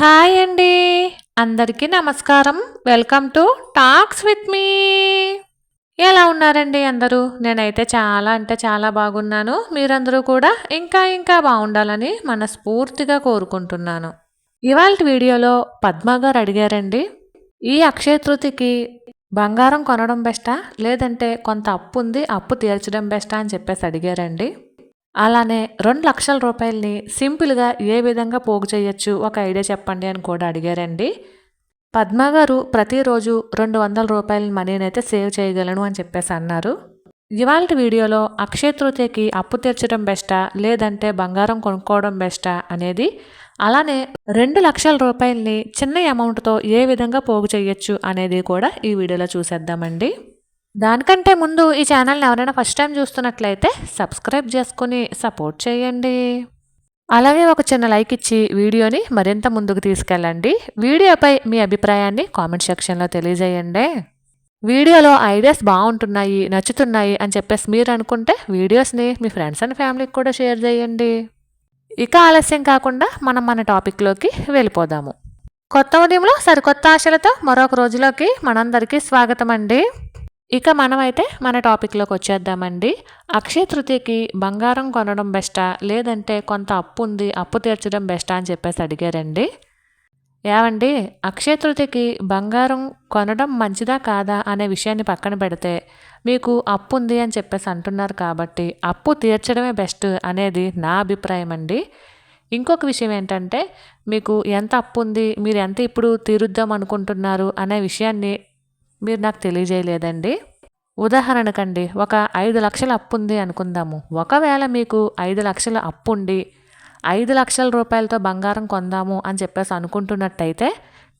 Hi అండి. అందరికీ నమస్కారం. Welcome to talks with me. ఎలా ఉన్నారండి అందరూ? నేనైతే చాలా అంటే చాలా బాగున్నాను. మీరందరూ కూడా ఇంకా ఇంకా బాగుండాలని మనస్ఫూర్తిగా కోరుకుంటున్నాను. ఇవాళ వీడియోలో పద్మ గారు అడిగారండి ఈ అక్షయ తృతికి బంగారం కొనడం బెస్టా? లేదంటే కొంత అప్పు ఉంది అప్పు తీర్చడం బెస్టా అని చెప్పేసి అడిగారండి. అలానే రెండు లక్షల రూపాయలని సింపుల్గా ఏ విధంగా పోగు చేయొచ్చు? ఒక ఐడియా చెప్పండి అని కూడా అడిగారండి. పద్మ గారు ప్రతిరోజు రెండు వందల రూపాయల మనీని అయితే సేవ్ చేయగలను అని చెప్పేసి అన్నారు. ఇవాళ వీడియోలో అక్షయ తృతీయకి అప్పు తీర్చడం బెస్టా? లేదంటే బంగారం కొనుక్కోవడం బెస్టా? అనేది అలానే రెండు లక్షల రూపాయలని చిన్న అమౌంట్తో ఏ విధంగా పోగు చేయొచ్చు? అనేది కూడా ఈ వీడియోలో చూసేద్దామండి. దానికంటే ముందు ఈ ఛానల్ని ఎవరైనా ఫస్ట్ టైం చూస్తున్నట్లయితే సబ్స్క్రైబ్ చేసుకుని సపోర్ట్ చేయండి. అలాగే ఒక చిన్న లైక్ ఇచ్చి వీడియోని మరింత ముందుకు తీసుకెళ్ళండి. వీడియోపై మీ అభిప్రాయాన్ని కామెంట్ సెక్షన్లో తెలియజేయండి. వీడియోలో ఐడియాస్ బాగుంటున్నాయి నచ్చుతున్నాయి అని చెప్పేసి మీరు అనుకుంటే వీడియోస్ని మీ ఫ్రెండ్స్ అండ్ ఫ్యామిలీకి కూడా షేర్ చేయండి. ఇక ఆలస్యం కాకుండా మనం మన టాపిక్లోకి వెళ్ళిపోదాము. కొత్త ఉదయంలో సరికొత్త ఆశలతో మరొక రోజులోకి మనందరికీ స్వాగతం అండి ఇక మనమైతే మన టాపిక్లోకి వచ్చేద్దామండి. అక్షయ తృతీయకి బంగారం కొనడం బెస్టా? లేదంటే కొంత అప్పు ఉంది అప్పు తీర్చడం బెస్టా అని చెప్పేసి అడిగారండి. ఏమండి? అక్షయ తృతీయకి బంగారం కొనడం మంచిదా కాదా అనే విషయాన్ని పక్కన పెడితే మీకు అప్పు ఉంది అని చెప్పేసి అంటున్నారు కాబట్టి అప్పు తీర్చడమే బెస్ట్ అనేది నా అభిప్రాయం అండి. ఇంకొక విషయం ఏంటంటే మీకు ఎంత అప్పు ఉంది మీరు ఎంత ఇప్పుడు తీరుద్దాం అనుకుంటున్నారు అనే విషయాన్ని మీరు నాకు తెలియజేయలేదండి. ఉదాహరణకండి ఒక ఐదు లక్షల అప్పు ఉంది అనుకుందాము. ఒకవేళ మీకు ఐదు లక్షల అప్పు ఉండి ఐదు లక్షల రూపాయలతో బంగారం కొందాము అని చెప్పేసి అనుకుంటున్నట్టయితే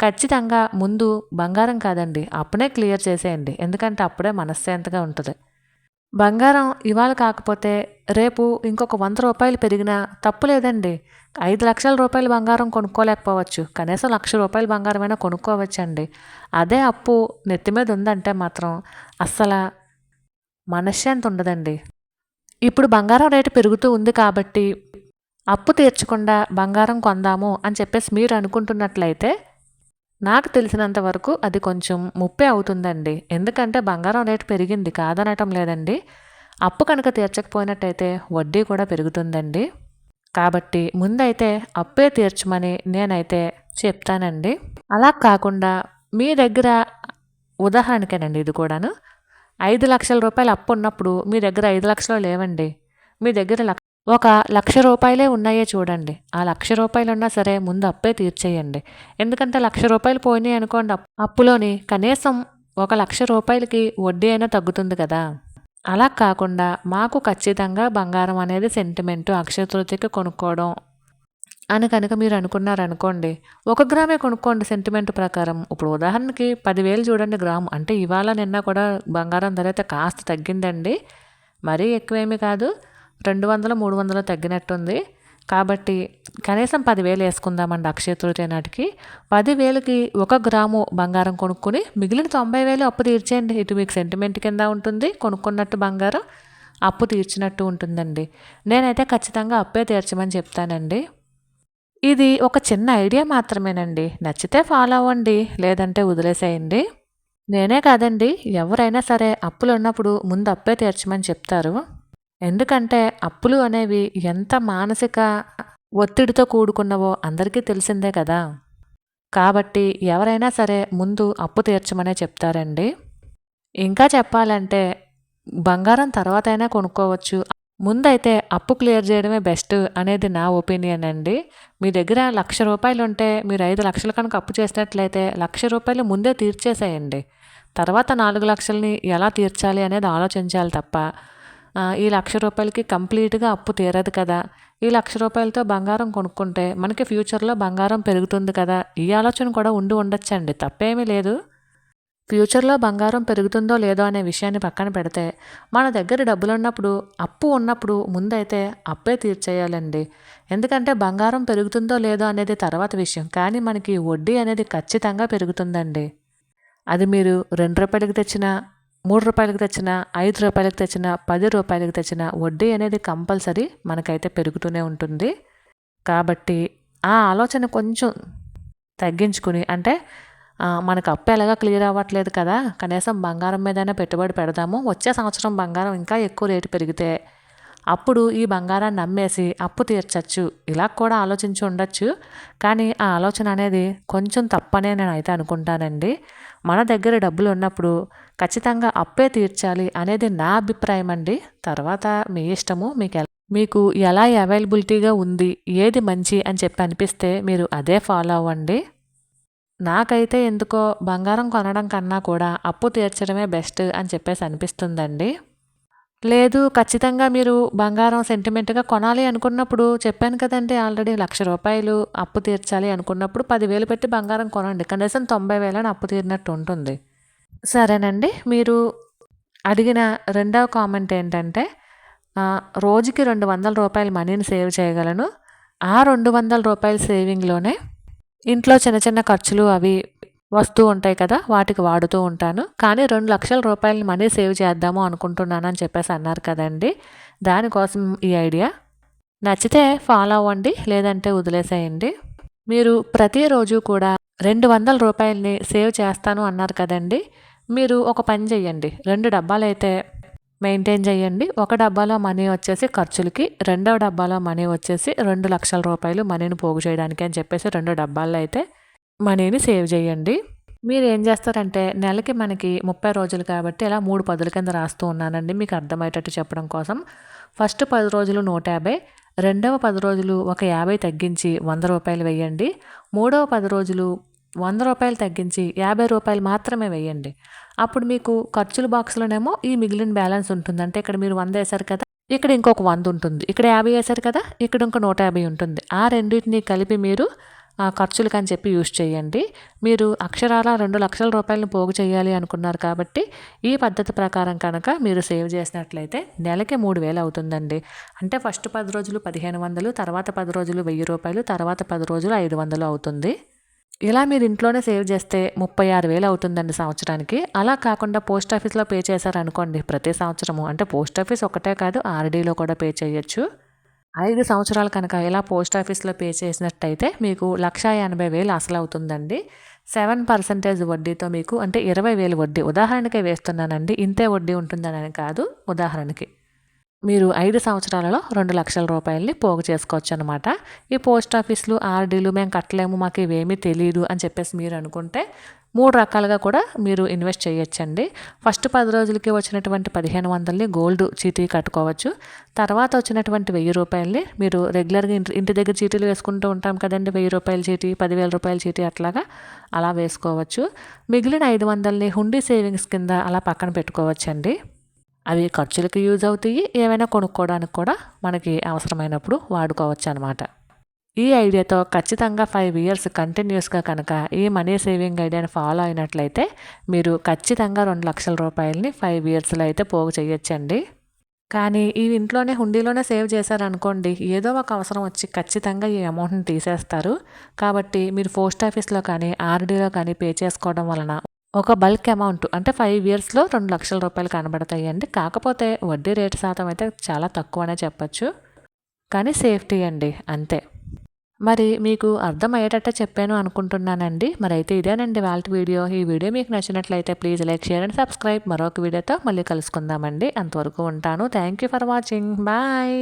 ఖచ్చితంగా ముందు బంగారం కాదండి అప్పునే క్లియర్ చేసేయండి. ఎందుకంటే అప్పుడే మనశ్శాంతిగా ఉంటుంది. బంగారం ఇవాళ కాకపోతే రేపు ఇంకొక వంద రూపాయలు పెరిగినా తప్పు లేదండి. ఐదు లక్షల రూపాయలు బంగారం కొనుక్కోలేకపోవచ్చు. కనీసం లక్ష రూపాయల బంగారమైనా కొనుక్కోవచ్చండి. అదే అప్పు నెత్తి మీద ఉందంటే మాత్రం అస్సలు మనశ్శాంతి ఉండదండి. ఇప్పుడు బంగారం రేటు పెరుగుతూ ఉంది కాబట్టి అప్పు తీర్చకుండా బంగారం కొందాము అని చెప్పేసి మీరు అనుకుంటున్నట్లయితే నాకు తెలిసినంత వరకు అది కొంచెం ముప్పే అవుతుందండి. ఎందుకంటే బంగారం రేటు పెరిగింది కాదనటం లేదండి. అప్పు కనుక తీర్చకపోయినట్టయితే వడ్డీ కూడా పెరుగుతుందండి. కాబట్టి ముందైతే అప్పే తీర్చమని నేనైతే చెప్తానండి. అలా కాకుండా మీ దగ్గర ఉదాహరణకేనండి ఇది కూడాను. ఐదు లక్షల రూపాయలు అప్పు ఉన్నప్పుడు మీ దగ్గర ఐదు లక్షలు లేవండి. మీ దగ్గర లక్ష ఒక లక్ష రూపాయలే ఉన్నాయే చూడండి. ఆ లక్ష రూపాయలు ఉన్నా సరే ముందు అప్పే తీర్చేయండి. ఎందుకంటే లక్ష రూపాయలు పోయినాయి అనుకోండి అప్పులోని కనీసం ఒక లక్ష రూపాయలకి వడ్డీ అయినా తగ్గుతుంది కదా. అలా కాకుండా మాకు ఖచ్చితంగా బంగారం అనేది సెంటిమెంటు అక్షతృతికి కొనుక్కోవడం అని కనుక మీరు అనుకున్నారనుకోండి ఒక గ్రామే కొనుక్కోండి సెంటిమెంట్ ప్రకారం. ఇప్పుడు ఉదాహరణకి పదివేలు చూడండి గ్రామ్. అంటే ఇవాళ నిన్న కూడా బంగారం ధర అయితే కాస్త తగ్గిందండి. మరీ ఎక్కువేమీ కాదు. రెండు వందలు మూడు వందలు తగ్గినట్టుంది. కాబట్టి కనీసం పదివేలు వేసుకుందామండి అక్షయ తృతీయ నాటికి. పదివేలకి ఒక గ్రాము బంగారం కొనుక్కొని మిగిలిన తొంభై వేలు అప్పు తీర్చేయండి. ఇటు మీకు సెంటిమెంట్ కింద ఉంటుంది కొనుక్కున్నట్టు బంగారం అప్పు తీర్చినట్టు ఉంటుందండి. నేనైతే ఖచ్చితంగా అప్పే తీర్చమని చెప్తానండి. ఇది ఒక చిన్న ఐడియా మాత్రమేనండి. నచ్చితే ఫాలో అవ్వండి లేదంటే వదిలేసేయండి. నేనే కాదండి ఎవరైనా సరే అప్పులు ఉన్నప్పుడు ముందు అప్పే తీర్చమని చెప్తారు. ఎందుకంటే అప్పులు అనేవి ఎంత మానసిక ఒత్తిడితో కూడుకున్నవో అందరికీ తెలిసిందే కదా. కాబట్టి ఎవరైనా సరే ముందు అప్పు తీర్చమనే చెప్తారండి. ఇంకా చెప్పాలంటే బంగారం తర్వాత అయినా కొనుక్కోవచ్చు. ముందైతే అప్పు క్లియర్ చేయడమే బెస్ట్ అనేది నా ఒపీనియన్ అండి. మీ దగ్గర లక్ష రూపాయలు ఉంటే మీరు ఐదు లక్షల కనుక అప్పు చేసినట్లయితే లక్ష రూపాయలు ముందే తీర్చేసేయండి. తర్వాత నాలుగు లక్షల్ని ఎలా తీర్చాలి అనేది ఆలోచించాలి తప్ప ఈ లక్ష రూపాయలకి కంప్లీట్గా అప్పు తీరదు కదా. ఈ లక్ష రూపాయలతో బంగారం కొనుక్కుంటే మనకి ఫ్యూచర్లో బంగారం పెరుగుతుంది కదా. ఈ ఆలోచన కూడా ఉండి ఉండొచ్చండి. తప్పేమీ లేదు. ఫ్యూచర్లో బంగారం పెరుగుతుందో లేదో అనే విషయాన్ని పక్కన పెడితే మన దగ్గర డబ్బులు ఉన్నప్పుడు అప్పు ఉన్నప్పుడు ముందైతే అప్పే తీర్చేయాలండి. ఎందుకంటే బంగారం పెరుగుతుందో లేదో అనేది తర్వాత విషయం. కానీ మనకి వడ్డీ అనేది ఖచ్చితంగా పెరుగుతుందండి. అది మీరు రెండు రూపాయలకి తెచ్చిన మూడు రూపాయలకు తెచ్చిన ఐదు రూపాయలకు తెచ్చిన పది రూపాయలకు తెచ్చిన వడ్డీ అనేది కంపల్సరీ మనకైతే పెరుగుతూనే ఉంటుంది. కాబట్టి ఆ ఆలోచన కొంచెం తగ్గించుకుని అంటే మనకు అప్పు ఎలాగా క్లియర్ అవ్వట్లేదు కదా కనీసం బంగారం మీదైనా పెట్టుబడి పెడదాము వచ్చే సంవత్సరం బంగారం ఇంకా ఎక్కువ రేటు పెరిగితే అప్పుడు ఈ బంగారాన్ని అమ్మేసి అప్పు తీర్చచ్చు. ఇలా కూడా ఆలోచించి ఉండొచ్చు. కానీ ఆ ఆలోచన అనేది కొంచెం తప్పనే నేను అయితే అనుకుంటానండి. మన దగ్గర డబ్బులు ఉన్నప్పుడు ఖచ్చితంగా అప్పే తీర్చాలి అనేది నా అభిప్రాయం అండి. తర్వాత మీ ఇష్టము మీకు ఎలా మీకు ఎలా అవైలబిలిటీగా ఉంది ఏది మంచి అని చెప్పి అనిపిస్తే మీరు అదే ఫాలో అవ్వండి. నాకైతే ఎందుకో బంగారం కొనడం కన్నా కూడా అప్పు తీర్చడమే బెస్ట్ అని చెప్పేసి అనిపిస్తుందండి. లేదు ఖచ్చితంగా మీరు బంగారం సెంటిమెంట్గా కొనాలి అనుకున్నప్పుడు చెప్పాను కదండి ఆల్రెడీ లక్ష రూపాయలు అప్పు తీర్చాలి అనుకున్నప్పుడు పదివేలు పెట్టి బంగారం కొనండి. కనీసం తొంభై వేలని అప్పు తీరినట్టు ఉంటుంది. సరేనండి మీరు అడిగిన రెండవ కామెంట్ ఏంటంటే రోజుకి రెండు వందల రూపాయల మనీని సేవ్ చేయగలను. ఆ రెండు వందల రూపాయల సేవింగ్లోనే ఇంట్లో చిన్న చిన్న ఖర్చులు అవి వస్తూ ఉంటాయి కదా వాటికి వాడుతూ ఉంటాను. కానీ రెండు లక్షల రూపాయలు మనీ సేవ్ చేద్దాము అనుకుంటున్నాను అని చెప్పేసి అన్నారు కదండి. దానికోసం ఈ ఐడియా. నచ్చితే ఫాలో అవ్వండి లేదంటే వదిలేసేయండి. మీరు ప్రతిరోజు కూడా రెండు వందల రూపాయలని సేవ్ చేస్తాను అన్నారు కదండి. మీరు ఒక పని చెయ్యండి. రెండు డబ్బాలు అయితే మెయింటైన్ చేయండి ఒక డబ్బాలో మనీ వచ్చేసి ఖర్చులకి రెండవ డబ్బాలో మనీ వచ్చేసి రెండు లక్షల రూపాయలు మనీని పోగు చేయడానికి అని చెప్పేసి రెండు డబ్బాల్లో అయితే మనీని సేవ్ చేయండి. మీరు ఏం చేస్తారంటే నెలకి మనకి ముప్పై రోజులు కాబట్టి ఇలా మూడు పదుల కింద రాస్తూ ఉన్నానండి మీకు అర్థమయ్యేటట్టు చెప్పడం కోసం. ఫస్ట్ పది రోజులు నూట యాభై రెండవ పది రోజులు ఒక యాభై తగ్గించి వంద రూపాయలు వేయండి. మూడవ పది రోజులు వంద రూపాయలు తగ్గించి యాభై రూపాయలు మాత్రమే వేయండి. అప్పుడు మీకు ఖర్చుల బాక్స్లోనేమో ఈ మిగిలిన బ్యాలెన్స్ ఉంటుంది. అంటే ఇక్కడ మీరు వంద వేశారు కదా ఇక్కడ ఇంకొక వంద ఉంటుంది. ఇక్కడ యాభై వేశారు కదా ఇక్కడ ఇంకో నూట యాభై ఉంటుంది. ఆ రెండింటిని కలిపి మీరు ఖర్చులకు అని చెప్పి యూజ్ చేయండి. మీరు అక్షరాల రెండు లక్షల రూపాయలను పోగు చేయాలి అనుకున్నారు కాబట్టి ఈ పద్ధతి ప్రకారం కనుక మీరు సేవ్ చేసినట్లయితే నెలకి మూడు వేలు అవుతుందండి. అంటే ఫస్ట్ పది రోజులు పదిహేను వందలు తర్వాత పది రోజులు వెయ్యి రూపాయలు తర్వాత పది రోజులు ఐదు వందలు అవుతుంది. ఇలా మీరు ఇంట్లోనే సేవ్ చేస్తే ముప్పై ఆరు వేలు అవుతుందండి సంవత్సరానికి. అలా కాకుండా పోస్ట్ ఆఫీస్లో పే చేశారనుకోండి ప్రతి సంవత్సరము. అంటే పోస్ట్ ఆఫీస్ ఒకటే కాదు ఆర్డీలో కూడా పే చేయొచ్చు. ఐదు సంవత్సరాలు కనుక ఇలా పోస్ట్ ఆఫీస్లో పే చేసినట్టయితే మీకు లక్ష ఎనభై వేలు అసలు అవుతుందండి సెవెన్ పర్సెంటేజ్ వడ్డీతో మీకు అంటే ఇరవై వేలు వడ్డీ. ఉదాహరణకే వేస్తున్నానండి. ఇంతే వడ్డీ ఉంటుందని కాదు. ఉదాహరణకి మీరు ఐదు సంవత్సరాలలో రెండు లక్షల రూపాయలని పోగు చేసుకోవచ్చు అనమాట ఈ పోస్ట్ ఆఫీసులు ఆర్డీలు మేము కట్టలేము మాకు ఇవేమీ తెలియదు అని చెప్పేసి మీరు అనుకుంటే మూడు రకాలుగా కూడా మీరు ఇన్వెస్ట్ చేయొచ్చండి. ఫస్ట్ పది రోజులకి వచ్చినటువంటి పదిహేను వందలని గోల్డ్ చీటీ కట్టుకోవచ్చు. తర్వాత వచ్చినటువంటి వెయ్యి రూపాయలని మీరు రెగ్యులర్గా ఇంటి ఇంటి దగ్గర చీటీలు వేసుకుంటూ ఉంటాం కదండి వెయ్యి రూపాయల చీటీ పదివేల రూపాయల చీటీ అట్లాగా అలా వేసుకోవచ్చు. మిగిలిన ఐదు వందలని హుండీ సేవింగ్స్ కింద అలా పక్కన పెట్టుకోవచ్చండి. అవి ఖర్చులకు యూజ్ అవుతాయి. ఏమైనా కొనుక్కోవడానికి కూడా మనకి అవసరమైనప్పుడు వాడుకోవచ్చు అనమాట ఈ ఐడియాతో ఖచ్చితంగా ఫైవ్ ఇయర్స్ కంటిన్యూస్గా కనుక ఈ మనీ సేవింగ్ ఐడియాని ఫాలో అయినట్లయితే మీరు ఖచ్చితంగా రెండు లక్షల రూపాయలని ఫైవ్ ఇయర్స్లో అయితే పోగు చేయొచ్చండి. కానీ ఈ ఇంట్లోనే హుండీలోనే సేవ్ చేశారనుకోండి ఏదో ఒక అవసరం వచ్చి ఖచ్చితంగా ఈ అమౌంట్ని తీసేస్తారు. కాబట్టి మీరు పోస్ట్ ఆఫీస్లో కానీ ఆర్డీలో కానీ పే చేసుకోవడం వలన ఒక బల్క్ అమౌంట్ అంటే ఫైవ్ ఇయర్స్లో రెండు లక్షల రూపాయలు కనబడతాయండి. కాకపోతే వడ్డీ రేటు శాతం అయితే చాలా తక్కువనే చెప్పచ్చు. కానీ సేఫ్టీ అండి అంతే. మరి మీకు అర్థమయ్యేటట్టు చెప్పాను అనుకుంటున్నానండి. మరి అయితే ఇదేనండి వాళ్ళ వీడియో. ఈ వీడియో మీకు నచ్చినట్లయితే please like share and subscribe. మరొక వీడియోతో మళ్ళీ కలుసుకుందామండి. అంతవరకు ఉంటాను. Thank you for watching. Bye.